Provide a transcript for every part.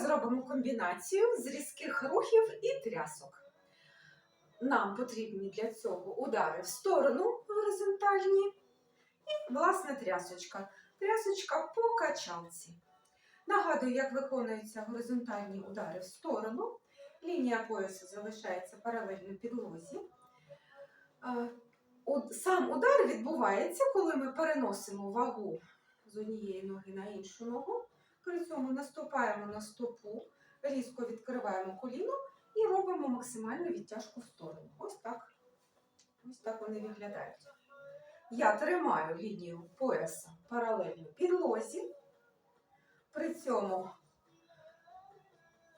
Зробимо комбінацію з різких рухів і трясок. Нам потрібні для цього удари в сторону горизонтальні і, власне, трясочка. Трясочка по качалці. Нагадую, як виконуються горизонтальні удари в сторону. Лінія поясу залишається паралельно підлозі. Сам удар відбувається, коли ми переносимо вагу з однієї ноги на іншу ногу. При цьому наступаємо на стопу, різко відкриваємо коліно і робимо максимальну відтяжку в сторону. Ось так. Ось так вони виглядають. Я тримаю лінію пояса паралельно підлозі. При цьому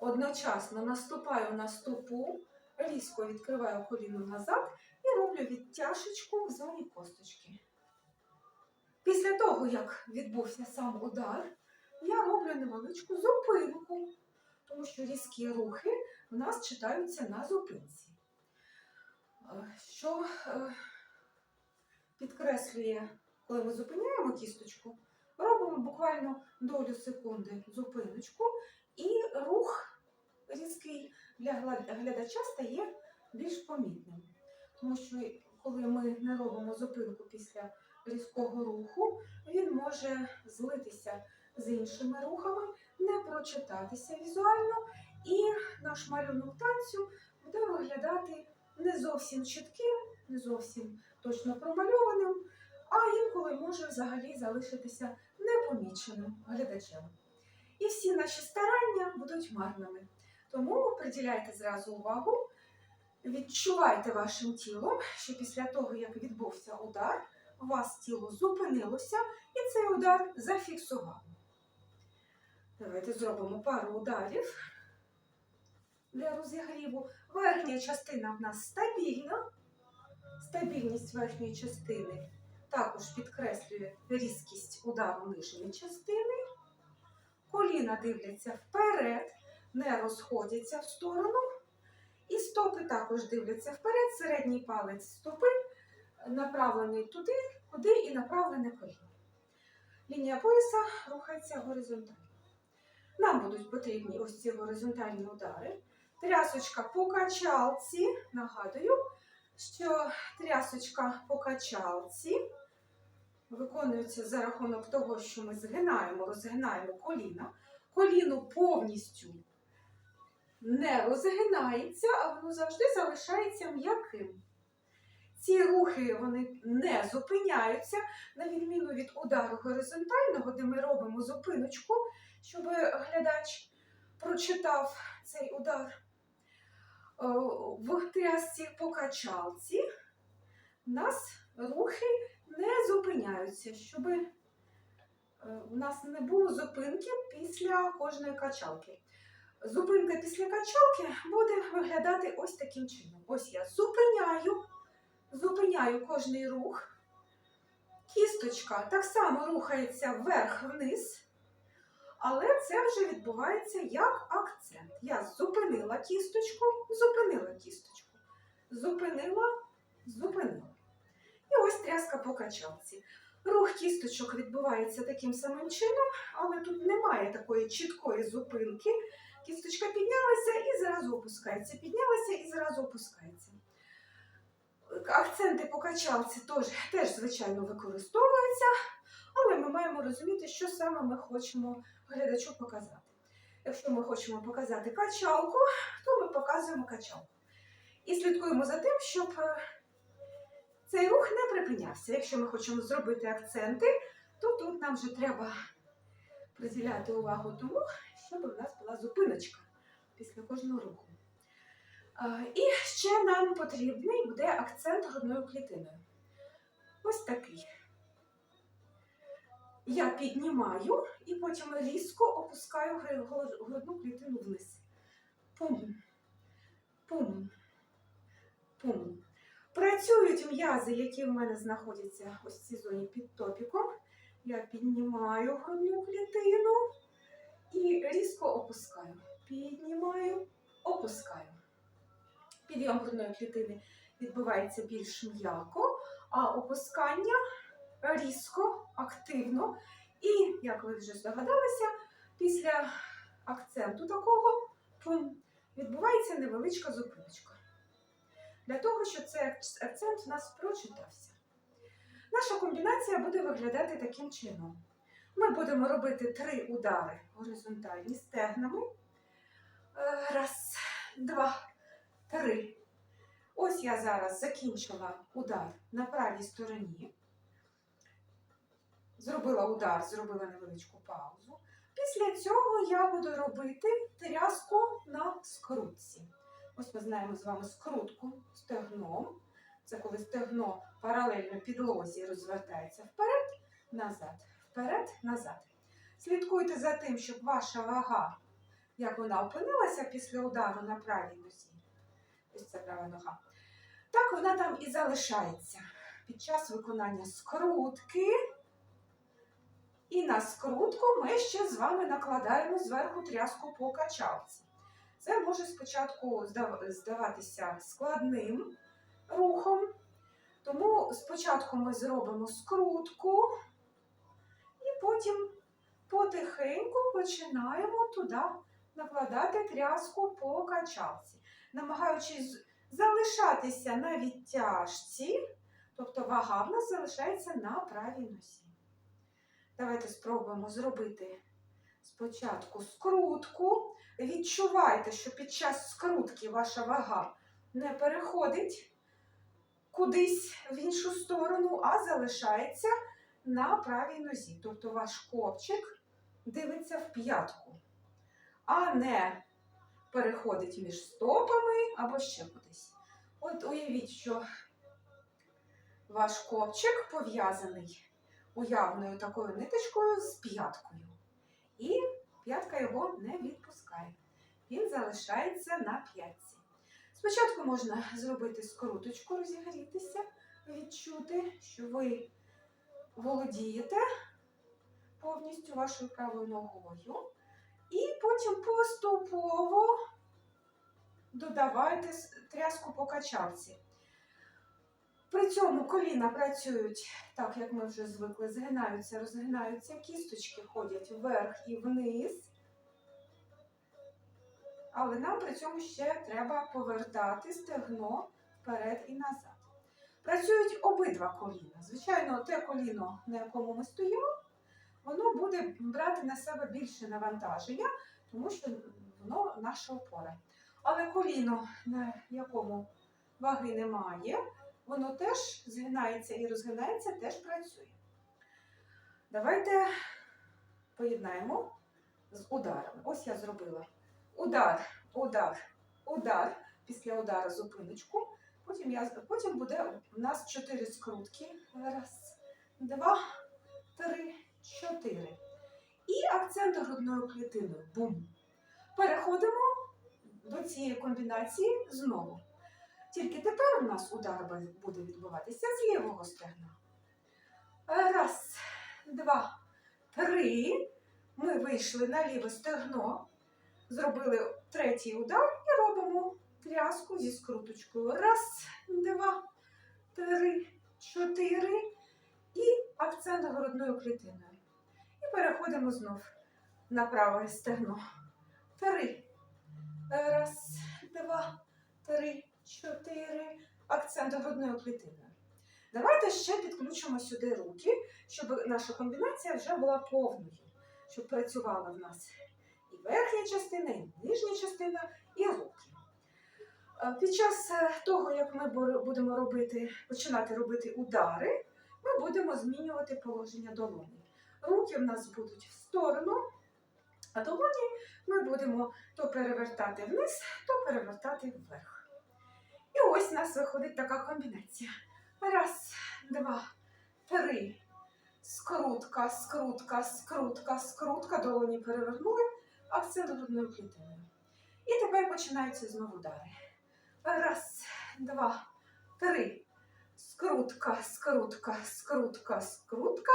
одночасно наступаю на стопу, різко відкриваю коліно назад і роблю відтяжечку в зоні косточки. Після того, як відбувся сам удар, я роблю невеличку зупинку, тому що різкі рухи в нас читаються на зупинці. Е, Що е, підкреслює, коли ми зупиняємо кісточку, робимо буквально долю секунди зупиночку, і рух різкий для глядача стає більш помітним. Тому що коли ми не робимо зупинку після різкого руху, він може злитися з іншими рухами, не прочитатися візуально, і наш малюнок танцю буде виглядати не зовсім чітким, не зовсім точно промальованим, а інколи може взагалі залишитися непоміченим глядачем. І всі наші старання будуть марними. Тому приділяйте зразу увагу, відчувайте вашим тілом, що після того, як відбувся удар, у вас тіло зупинилося і цей удар зафіксував. Давайте зробимо пару ударів для розігріву. Верхня частина в нас стабільна. Стабільність верхньої частини також підкреслює різкість удару нижньої частини. Коліна дивляться вперед, не розходяться в сторону. І стопи також дивляться вперед. Середній палець стопи направлений туди, куди і направлене коліно. Лінія пояса рухається горизонтально. Нам будуть потрібні ось ці горизонтальні удари. Трясочка по качалці. Нагадую, що трясочка по качалці виконується за рахунок того, що ми згинаємо, розгинаємо коліна. Коліно повністю не розгинається, а воно завжди залишається м'яким. Ці рухи вони не зупиняються, на відміну від удару горизонтального, де ми робимо зупиночку, щоб глядач прочитав цей удар. Е, В трясці по качалці у нас рухи не зупиняються, щоб е, у нас не було зупинки після кожної качалки. Зупинка після качалки буде виглядати ось таким чином. Ось я зупиняю, зупиняю кожний рух. Кісточка так само рухається вверх-вниз, але це вже відбувається як акцент. Я зупинила кісточку, зупинила кісточку, зупинила, зупинила. І ось тряска по качалці. Рух кісточок відбувається таким самим чином, але тут немає такої чіткої зупинки. Кісточка піднялася і зразу опускається. Піднялася і зразу опускається. Акценти по качалці теж, теж, звичайно, використовуються, але ми маємо розуміти, що саме ми хочемо глядачу показати. Якщо ми хочемо показати качалку, то ми показуємо качалку. І слідкуємо за тим, щоб е, цей рух не припинявся. Якщо ми хочемо зробити акценти, то тут нам вже треба приділяти увагу тому, щоб у нас була зупиночка після кожного руху. А, І ще нам потрібний буде акцент грудною клітиною. Ось такий. Я піднімаю і потім різко опускаю грудну клітину вниз. Пум. Пум. Пум. Працюють м'язи, які в мене знаходяться ось в цій зоні під топіком. Я піднімаю грудну клітину і різко опускаю. Піднімаю, опускаю. Підйом грудної клітини відбувається більш м'яко, а опускання різко, активно. І, як ви вже здогадалися, після акценту такого пум, відбувається невеличка зупиночка. Для того, щоб цей акцент у нас прочитався. Наша комбінація буде виглядати таким чином. Ми будемо робити три удари горизонтальні стегнами. Е, Раз, два, три. Ось я зараз закінчила удар на правій стороні. Зробила удар, зробила невеличку паузу. Після цього я буду робити тряску на скрутці. Ось ми знаємо з вами скрутку стегном. Це коли стегно паралельно підлозі розвертається вперед, назад, вперед, назад. Слідкуйте за тим, щоб ваша вага, як вона опинилася після удару на правій нозі. Права нога. Так вона там і залишається під час виконання скрутки. І на скрутку ми ще з вами накладаємо зверху тряску по качалці. Це може спочатку здаватися складним рухом, тому спочатку ми зробимо скрутку і потім потихеньку починаємо туди накладати тряску по качалці, намагаючись залишатися на відтяжці, тобто вага в нас залишається на правій носі. Давайте спробуємо зробити спочатку скрутку. Відчувайте, що під час скрутки ваша вага не переходить кудись в іншу сторону, а залишається на правій нозі. Тобто ваш копчик дивиться в п'ятку, а не переходить між стопами або ще кудись. От уявіть, що ваш копчик пов'язаний уявною такою ниточкою з п'яткою. І п'ятка його не відпускає. Він залишається на п'ятці. Спочатку можна зробити скруточку, розігрітися, відчути, що ви володієте повністю вашою правою ногою. І потім поступово додавайте тряску по качалці. При цьому коліна працюють так, як ми вже звикли, згинаються, розгинаються, кісточки ходять вверх і вниз. Але нам при цьому ще треба повертати стегно вперед і назад. Працюють обидва коліна. Звичайно, те коліно, на якому ми стоїмо, воно буде брати на себе більше навантаження, тому що воно наша опора. Але коліно, на якому ваги немає, воно теж згинається і розгинається, теж працює. Давайте поєднаємо з ударами. Ось я зробила удар, удар, удар. Після удару зупиночку. Потім, я, потім буде у нас чотири скрутки. Раз, два, три, чотири. І акцент грудною клітиною. Бум. Переходимо до цієї комбінації знову. Тільки тепер у нас удар буде відбуватися з лівого стегна. Раз, два, три. Ми вийшли на ліве стегно, зробили третій удар і робимо тряску зі скруточкою. Раз, два, три, чотири. І акцент грудною клітиною. І переходимо знов на праве стегно. Три. Раз, два, три, чотири. Акцент грудною клітиною. Давайте ще підключимо сюди руки, щоб наша комбінація вже була повною, щоб працювала в нас і верхня частина, і нижня частина, і руки. Е, Під час е, того, як ми будемо робити, починати робити удари, ми будемо змінювати положення долоні. Руки в нас будуть в сторону, а долоні ми будемо то перевертати вниз, то перевертати вверх. І ось у нас виходить така комбінація. Раз, два, три. Скрутка, скрутка, скрутка, скрутка. Долоні перевернули, акцент грудною клітиною. І тепер починаються знову удари. Раз, два, три. Скрутка, скрутка, скрутка, скрутка.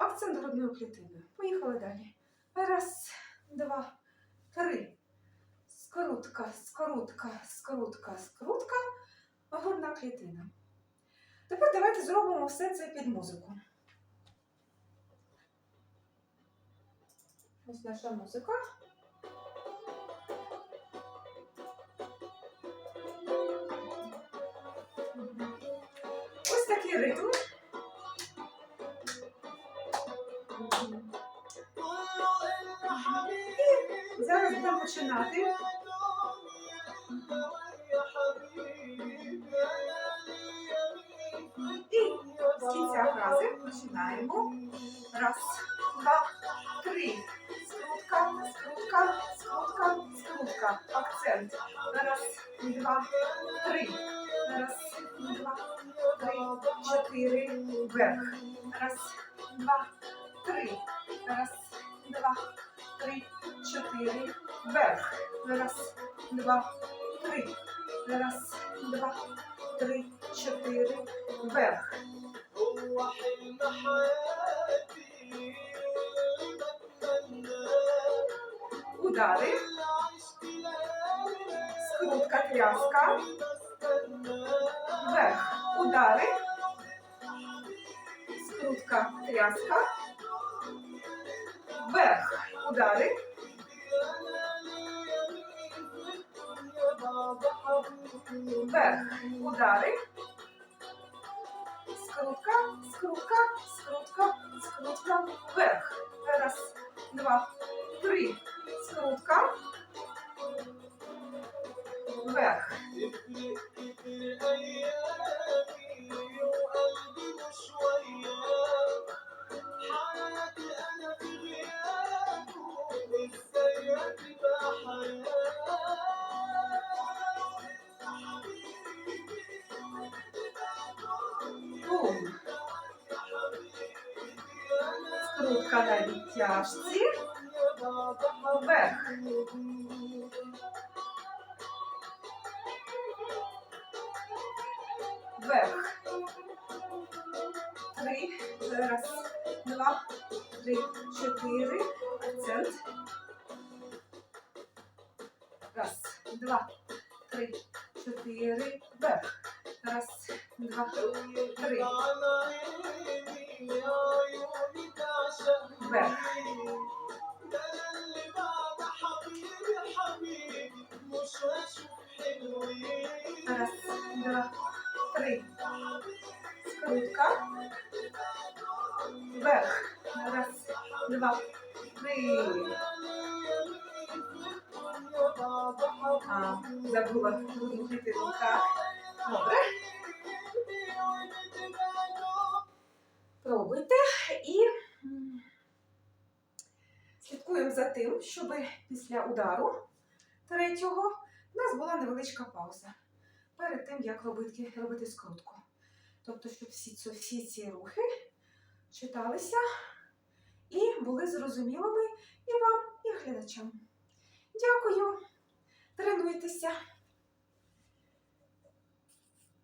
Акцент грудною клітиною. Поїхали далі. Раз, два, три. Скоротка, скрутка, скрутка, скоротка. Грудна клітина. Тепер давайте зробимо все це під музику. Ось наша музика. Ось такий ритм. Будемо починати. І з кінця фрази починаємо. Раз, два, три. Скрутка, скрутка, скрутка, скрутка. Акцент. Раз, два, три. Раз, два, три, чотири. Вверх. Раз, два, три. Раз, два, три, три, чотири. Вверх. Раз, два, три. Раз, два, три, чотири. Вверх. Удари. Скрутка тряска. Вверх. Удари. Скрутка тряска. Вверх. Удари. Вверх. Удари. Скрутка, скрутка, скрутка, скрутка. Вверх. Раз, два, три. Скрутка. Вверх. На відтяжці. Вверх. Вверх. Три. Раз, два, три, чотири. Акцент. Раз, два, три, чотири. Вверх. Раз, два, три. Вверх. Раз, два, три. Скрутка. Вверх. Раз, два, три. А, забула рухати руках. Слідкуємо за тим, щоб після удару третього в нас була невеличка пауза перед тим, як робити, робити скрутку. Тобто, щоб всі, всі ці рухи читалися і були зрозумілими і вам, і глядачам. Дякую! Тренуйтеся!